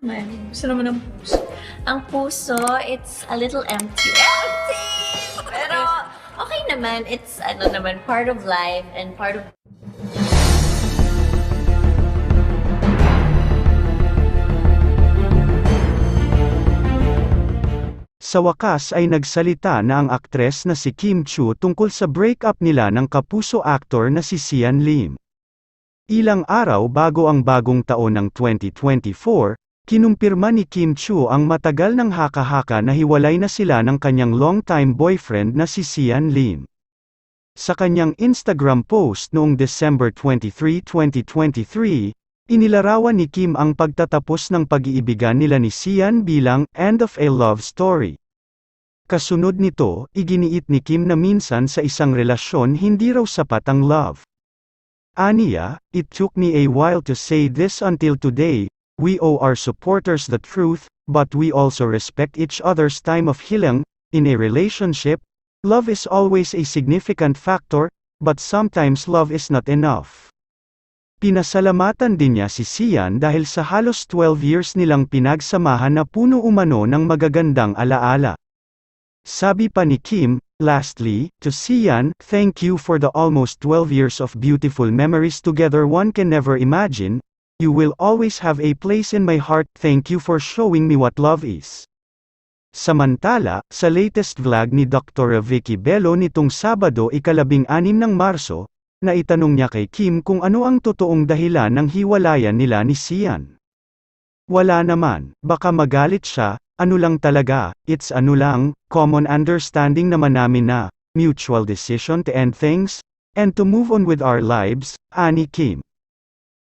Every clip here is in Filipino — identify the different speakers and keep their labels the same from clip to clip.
Speaker 1: Man, gusto naman ng puso.
Speaker 2: Ang puso, it's a little empty. Empty! Pero okay naman. It's ano naman, part of life and part of
Speaker 3: Sa wakas ay nagsalita na ang aktres na si Kim Chu tungkol sa breakup nila ng kapuso actor na si Sian Lim. Ilang araw bago ang bagong taon ng 2024, kinumpirma ni Kim Chu ang matagal ng haka-haka na hiwalay na sila ng kanyang longtime boyfriend na si Sian Lim. Sa kanyang Instagram post noong December 23, 2023, inilarawan ni Kim ang pagtatapos ng pag-iibigan nila ni Sian bilang end of a love story. Kasunod nito, iginiit ni Kim na minsan sa isang relasyon hindi raw sapat ang love. Aniya, it took me a while to say this until today, we owe our supporters the truth, but we also respect each other's time of healing, in a relationship, love is always a significant factor, but sometimes love is not enough. Pinasalamatan din niya si Sian dahil sa halos 12 years nilang pinagsamahan na puno umano ng magagandang alaala. Sabi pa ni Kim, lastly, to Sian, thank you for the almost 12 years of beautiful memories together one can never imagine, you will always have a place in my heart, thank you for showing me what love is. Samantala, sa latest vlog ni Dr. Vicky Bello nitong Sabado ikalabing anim ng Marso, na itanong niya kay Kim kung ano ang totoong dahilan ng hiwalayan nila ni Sian. Wala naman, baka magalit siya, ano lang talaga, it's ano lang, common understanding naman namin na, mutual decision to end things, and to move on with our lives, ani Kim.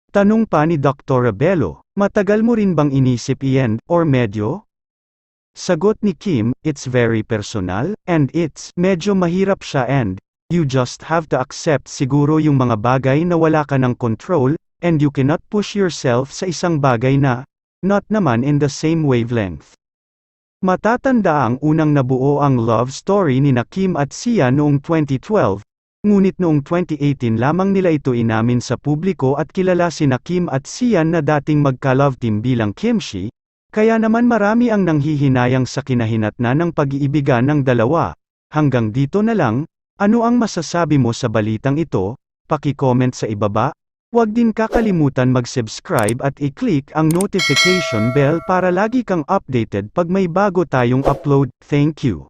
Speaker 3: Tanong pa ni Dr. Bello, matagal mo rin bang inisip i-end, or medyo? Sagot ni Kim, it's very personal, and it's, medyo mahirap siya and, you just have to accept siguro yung mga bagay na wala ka ng control, and you cannot push yourself sa isang bagay na, not naman in the same wavelength. Matatanda ang unang nabuo ang love story ni na Kim at Sia noong 2012, ngunit noong 2018 lamang nila ito inamin sa publiko at kilala si na Kim at Sian na dating magka-love team bilang Kimchi, kaya naman marami ang nanghihinayang sa kinahinatnan ng pag-iibigan ng dalawa. Hanggang dito na lang, ano ang masasabi mo sa balitang ito? Paki-comment sa ibaba. Huwag din kakalimutan mag-subscribe at i-click ang notification bell para lagi kang updated pag may bago tayong upload. Thank you.